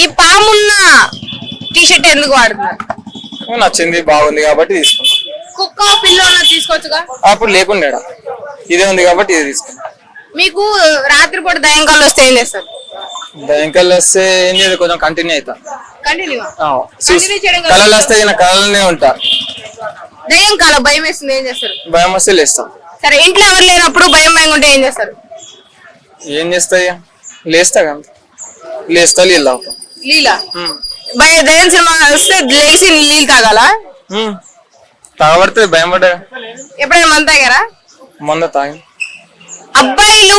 ఈ పామున్న T shirt ఎందుకు వాడుతున్నారు? నచ్చింది బాగుంది కాబట్టి తీసుకున్నా. కుక్క పిల్లు అన్నది తీసుకోవచ్చుగా? అప్పుడు లేకుండా ఇదే ఉంది కాబట్టి ఇది తీసుకున్నా. మీకు రాత్రిపూట దయంకాలు వస్తే ఏం చేస్తారు? బ్యాంకల్ వస్తే ఏం చేయదు కొంచెం కంటిన్యూ అవుతా కంటిన్యూ. కళలు వస్తే నా కళలనే ఉంటా. దయ్యం కాల భయం వేస్తుంది ఏం చేస్తారు? భయం వస్తే లేస్తా. సరే ఇంట్లో ఎవరు లేనప్పుడు భయం భయం ఉంటే ఏం చేస్తారు? ఏం చేస్తాయి? లేస్తా కదా. లేస్తా నీళ్ళు తాగుతా. లీలా. భయ దయ్యం సినిమా వస్తే లేచి నీళ్ళు తాగాల. తాగబడితే భయం పడ్డా ఎప్పుడైనా మందు తాగారా? మంద తాగి. అబ్బాయిలు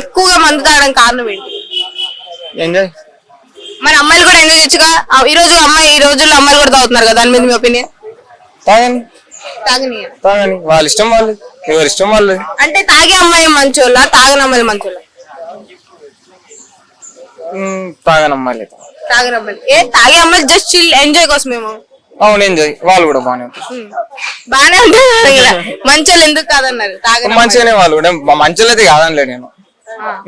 ఎక్కువగా మందు తాగడం కారణం ఏంటి? ఎంజాయ్. మరి అమ్మాయిలు కూడా ఎంజాయ్ చేయొచ్చుగా? ఈ రోజు అమ్మాయి ఈ రోజుల్లో అమ్మాయిలు కూడా తాగుతున్నారు కదా దాని మీద మీ ఒపీనియన్? తాగని తాగని తాగని వాళ్ళ ఇష్టం వాళ్ళు ఎవరి ఇష్టం వాళ్ళు అంటే తాగే అమ్మాయి మంచోళ్ళ తాగని అమ్మాయిలు మంచోళ్ళ? తాగని అమ్మాయిలు తాగని అమ్మాయిలు ఏ తాగే అమ్మాయిలు జస్ట్ చిల్ ఎంజాయ్ కోసమేమో అవును ఎంజాయ్ వాళ్ళు కూడా బాగానే ఉంటారు. బానే కదా మంచోళ్ళు ఎందుకు కాదన్నారు? తాగని మంచిగానే వాళ్ళు కూడా. మంచిగా అయితే కాదనిలే నేను.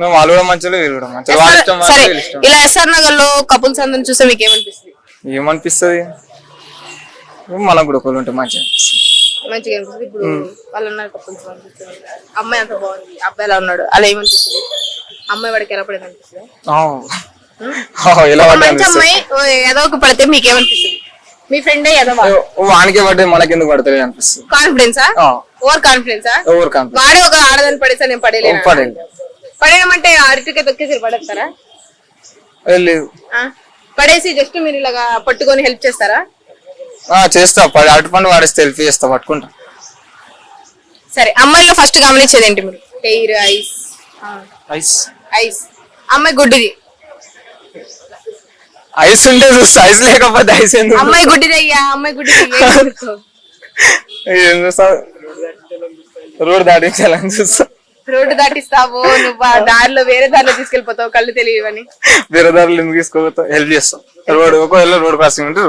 మేము వాళ్ళు కూడా మంచిగా వీళ్ళు కూడా మంచిగా వాళ్ళ ఇష్టం సరే వాళ్ళు వీళ్ళ ఇష్టం. ఇలా ఎస్ఆర్ నగర్లో కపుల్స్ అందరిని చూస్తే మీకు ఏమనిపిస్తుంది? ఏమనిపిస్తుంది? మనకు కూడా ఒకళ్ళు ఉంటే మంచిగా అనిపిస్తుంది. మంచిగా అనిపిస్తుంది. ఇప్పుడు వాళ్ళు ఉన్నారు కపుల్స్ అమ్మాయి అంత బాగుంది. అబ్బాయి ఎలా ఉన్నాడు. అలా ఏమనిపిస్తుంది? అమ్మాయి వాడికి ఎలా పడేది అనిపిస్తుంది. మంచి అమ్మాయి ఓ ఏదో ఒక పడితే మీకు ఏమనిపిస్తుంది మీ ఫ్రెండే ఏదో ఓ, వానికి పడ్డే మనకెందుకు పడతలేదు అనిపిస్తుంది. కాన్ఫిడెన్సా ఓవర్ కాన్ఫిడెన్సా ఎవరు కాదు వాడే ఒక ఆడదని పడేసా నేను పడేలేను? పడేది పడేయడం అంటే అరటికే తొక్కేసి పడేస్తారా? లేదు. ఆ? పడేసి జస్ట్ మీరు ఇలాగా పట్టుకొని హెల్ప్ చేస్తారా? ఆ, చేస్తా. పడి అటు పండు వాడేస్తే హెల్ప్ చేస్తా పట్టుకుంటా. సరే అమ్మాయిలో ఫస్ట్ గమనించేది ఏంటి మీరు? హెయిర్ ఐస్ ఐస్ ఐస్ అమ్మాయి గుడ్డిది. ఐస్ ఉంటే చూస్తా ఐస్ లేకపోతే ఐస్ ఎందుకు అమ్మాయి గుడ్డిది అయ్యా అమ్మాయి గుడ్డిది ఏం చూస్తా? రోడ్ దాటించాలని చూస్తా. రోడ్డు దాటిస్తావు నువ్వు ఆ దారిలో వేరే దారిలో తీసుకెళ్ళిపోతావు కళ్ళు తెలియవని. బిరదారులు ఎందుకు తీసుకోపోతా హెల్ప్ చేస్తాం. రోడ్ ఒకవేళ రోడ్ క్రాసింగ్ ఉంటే.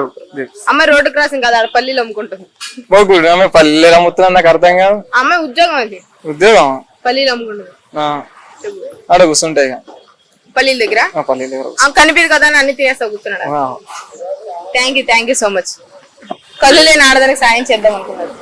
అమ్మాయి రోడ్డు క్రాసింగ్ కాదు ఆడ పల్లీలు అమ్ముకుంటుంది. బాగుండు ఆమె పల్లెలు అమ్ముతున్నా నాకు అర్థం కాదు. అమ్మాయి ఉద్యోగం అది. ఉద్యోగం? పల్లీలు అమ్ముకుంటుంది. ఆడ కూర్చుంటాయి ఇక. పల్లీల దగ్గర? పల్లెలు కనిపించదు కదా అని అన్ని తినేస్తా కూర్చున్నాడు. Thank you thank you so much కళ్ళు లేని ఆడదానికి సాయం చేద్దాం అనుకున్నారు